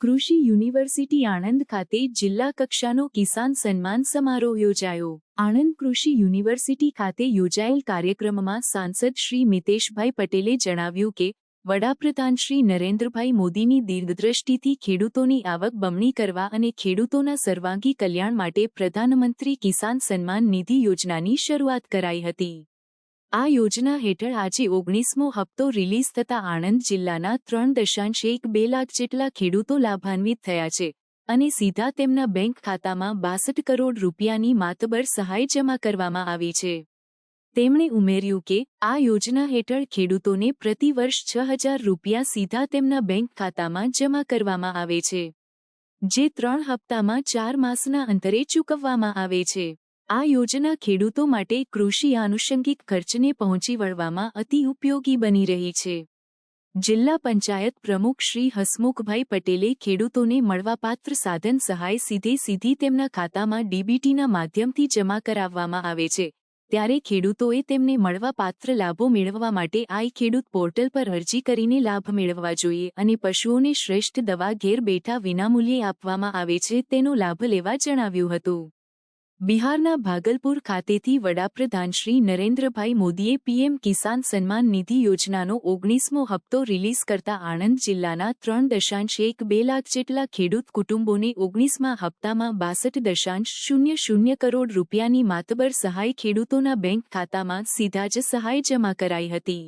કૃષિ યુનિવર્સિટી આણંદ ખાતે જિલ્લા કક્ષાનો કિસાન સન્માન સમારોહ યોજાયો. આણંદ કૃષિ યુનિવર્સિટી ખાતે યોજાયેલ કાર્યક્રમમાં સાંસદ શ્રી મિતેશભાઈ પટેલે જણાવ્યું કે, વડાપ્રધાન શ્રી નરેન્દ્રભાઈ મોદીની દીર્ઘદ્રષ્ટિથી ખેડૂતોની આવક બમણી કરવા અને ખેડૂતોના સર્વાંગી કલ્યાણ માટે પ્રધાનમંત્રી કિસાન સન્માન નિધિ યોજનાની શરૂઆત કરાઈ હતી. આ યોજના હેઠળ આજે ઓગણીસમો હપ્તો રિલીઝ થતા આણંદ જિલ્લાના ત્રણ દશાંશ એક બે લાખ જેટલા ખેડૂતો લાભાન્વિત થયા છે અને સીધા તેમના બેંક ખાતામાં બાસઠ કરોડ રૂપિયાની માતબર સહાય જમા કરવામાં આવી છે. તેમણે ઉમેર્યું કે આ યોજના હેઠળ ખેડૂતોને પ્રતિ વર્ષ છ હજાર રૂપિયા સીધા તેમના બેંક ખાતામાં જમા કરવામાં આવે છે, જે ત્રણ હપ્તામાં ચાર માસના અંતરે ચૂકવવામાં આવે છે. આ યોજના ખેડૂતો માટે કૃષિ આનુષંગિક ખર્ચને પહોંચી વળવામાં અતિ ઉપયોગી બની રહી છે. જિલ્લા પંચાયત પ્રમુખ શ્રી હસમુખભાઈ પટેલે ખેડૂતોને મળવાપાત્ર સાધન સહાય સીધે સીધી તેમના ખાતામાં ડીબીટીના માધ્યમથી જમા કરાવવામાં આવે છે. ત્યારે ખેડૂતોએ તેમને મળવાપાત્ર લાભો મેળવવા માટે આઈ ખેડૂત પોર્ટલ પર અરજી કરીને લાભ મેળવવા જોઈએ અને પશુઓને શ્રેષ્ઠ દવા ઘેર બેઠા વિનામૂલ્યે આપવામાં આવે છે તેનો લાભ લેવા જણાવ્યું હતું. બિહારના ભાગલપુર ખાતેથી વડાપ્રધાન શ્રી નરેન્દ્રભાઈ મોદીએ પીએમ કિસાન સન્માન નિધિ યોજનાનો ઓગણીસમો હપ્તો રિલીઝ કરતા આણંદ જિલ્લાના ત્રણ દશાંશ એક બે લાખ જેટલા ખેડૂત કુટુંબોને ઓગણીસમા હપ્તામાં બાસઠ દશાંશ શૂન્ય શૂન્ય કરોડ રૂપિયાની માતબર સહાય ખેડૂતોના બેંક ખાતામાં સીધા જ સહાય જમા કરાઈ હતી.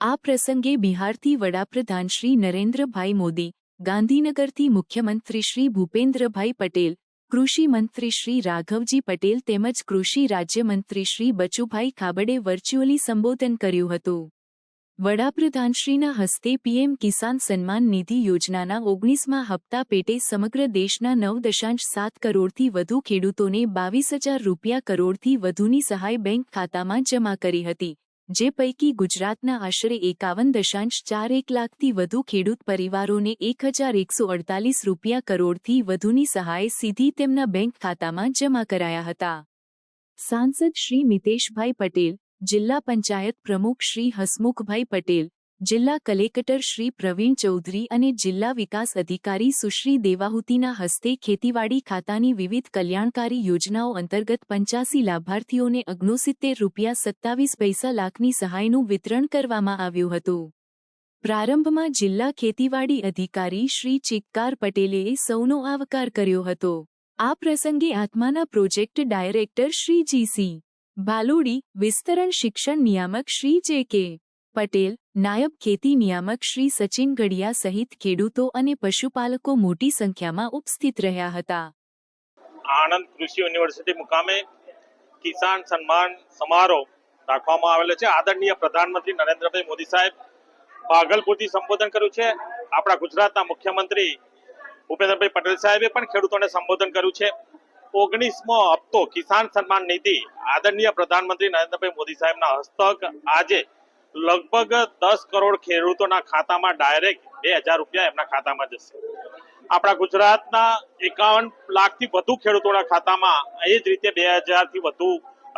આ પ્રસંગે બિહારથી વડાપ્રધાન શ્રી નરેન્દ્રભાઈ મોદી, ગાંધીનગરથી મુખ્યમંત્રી શ્રી ભૂપેન્દ્રભાઈ પટેલ કૃષિ મંત્રી શ્રી રાઘવજી પટેલ તેમજ કૃષિ રાજ્યમંત્રી શ્રી બચુભાઈ ખાબડે વર્ચ્યુઅલી સંબોધન કર્યું હતું. વડાપ્રધાનશ્રીના હસ્તે પીએમ કિસાન સન્માન નિધિ યોજનાના ઓગણીસમાં હપ્તા પેટે સમગ્ર દેશના નવ દશાંશ સાત કરોડથી વધુ ખેડૂતોને બાવીસ હજાર રૂપિયા કરોડથી વધુની સહાય બેંક ખાતામાં જમા કરી હતી. જે પૈકી ગુજરાતના આશરે એકાવન દશાંશ ચાર એક લાખથી વધુ ખેડૂત પરિવારોને એક હજાર એકસો અડતાલીસ રૂપિયા કરોડથી વધુની સહાય સીધી તેમના બેંક ખાતામાં જમા કરાયા હતા. સાંસદ શ્રી મિતેશભાઈ પટેલ, જિલ્લા પંચાયત પ્રમુખ શ્રી હસમુખભાઈ પટેલ જિલ્લા કલેક્ટર શ્રી પ્રવીણ ચૌધરી અને જિલ્લા વિકાસ અધિકારી સુશ્રી દેવાહુતીના હસ્તે ખેતીવાડી ખાતાની વિવિધ કલ્યાણકારી યોજનાઓ અંતર્ગત પંચાસી લાભાર્થીઓને અગ્નોસિત્તેર રૂપિયા સત્તાવીસ પૈસા લાખની સહાયનું વિતરણ કરવામાં આવ્યું હતું. પ્રારંભમાં જિલ્લા ખેતીવાડી અધિકારી શ્રી ચિક્કાર પટેલે સૌનો આવકાર કર્યો હતો. આ પ્રસંગે આત્માના project director Shri GC Bhaludi, વિસ્તરણ શિક્ષણ નિયામક શ્રી જે કે. પટેલ નાયબ ખેતી નિયામક શ્રી સચિન ગઢિયા સહિત ખેડૂતો અને પશુપાલકો મોટી સંખ્યામાં ઉપસ્થિત રહ્યા હતા. આણંદ કૃષિ યુનિવર્સિટી મુકામે કિસાન સન્માન સમારોહ રાખવામાં આવેલો છે. આદરણીય પ્રધાનમંત્રી નરેન્દ્રભાઈ મોદી સાહેબ ભાગલપુરથી સંબોધન કર્યું છે. આપણા ગુજરાતના મુખ્યમંત્રી ભૂપેન્દ્રભાઈ પટેલ સાહેબે પણ ખેડૂતોને સંબોધન કર્યું છે. ઓગણીસમો હપ્તો કિસાન સન્માન નિધિ આદરણીય પ્રધાનમંત્રી નરેન્દ્રભાઈ મોદી સાહેબના હસ્તક આજે લગભગ દસ કરોડ ખેડૂતોના ખાતામાં ડાયરેક્ટ બે હજાર રૂપિયા એમના ખાતામાં જશે. આપણા ગુજરાતના એકાવન લાખથી વધુ ખેડૂતોના ખાતામાં એ જ રીતે બે હજારથી વધુ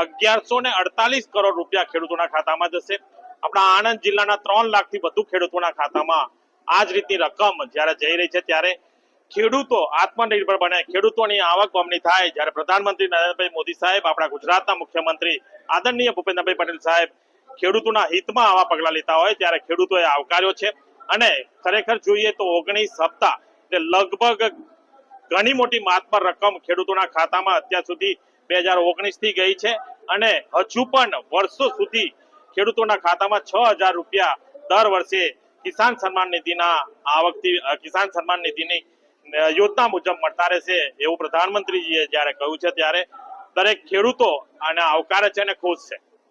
અગિયારસો ને અડતાલીસ કરોડ રૂપિયા ખેડૂતોના ખાતામાં જશે. આપણા આણંદ જિલ્લાના ત્રણ લાખથી વધુ ખેડૂતોના ખાતામાં આ જ રીતની રકમ જ્યારે જઈ રહી છે ત્યારે ખેડૂતો આત્મનિર્ભર બને, ખેડૂતોની આવક બમણી થાય. જ્યારે પ્રધાનમંત્રી નરેન્દ્રભાઈ મોદી સાહેબ, આપણા ગુજરાતના મુખ્યમંત્રી આદરણીય ભૂપેન્દ્રભાઈ પટેલ સાહેબ ખેડૂતોના હિતમાં આવા પગલા લેતા હોય ત્યારે ખેડૂતોએ આવકાર્યો છે. અને ખરેખર જોઈએ તો ઓગણીસ હપ્તા એટલે લગભગ ઘણી મોટી માતબર રકમ ખેડૂતોના ખાતામાં અત્યાર સુધી બે હજાર ઓગણીસથી ગઈ છે. અને હજુ પણ વર્ષો સુધી ખેડૂતોના ખાતામાં છ હજાર રૂપિયા દર વર્ષે કિસાન સન્માન નિધિના આવકથી કિસાન સન્માન નિધિની યોજના મુજબ મળતા રહેશે એવું પ્રધાનમંત્રીજીએ જ્યારે કહ્યું છે ત્યારે દરેક ખેડૂતો આને આવકારે છે અને ખુશ છે.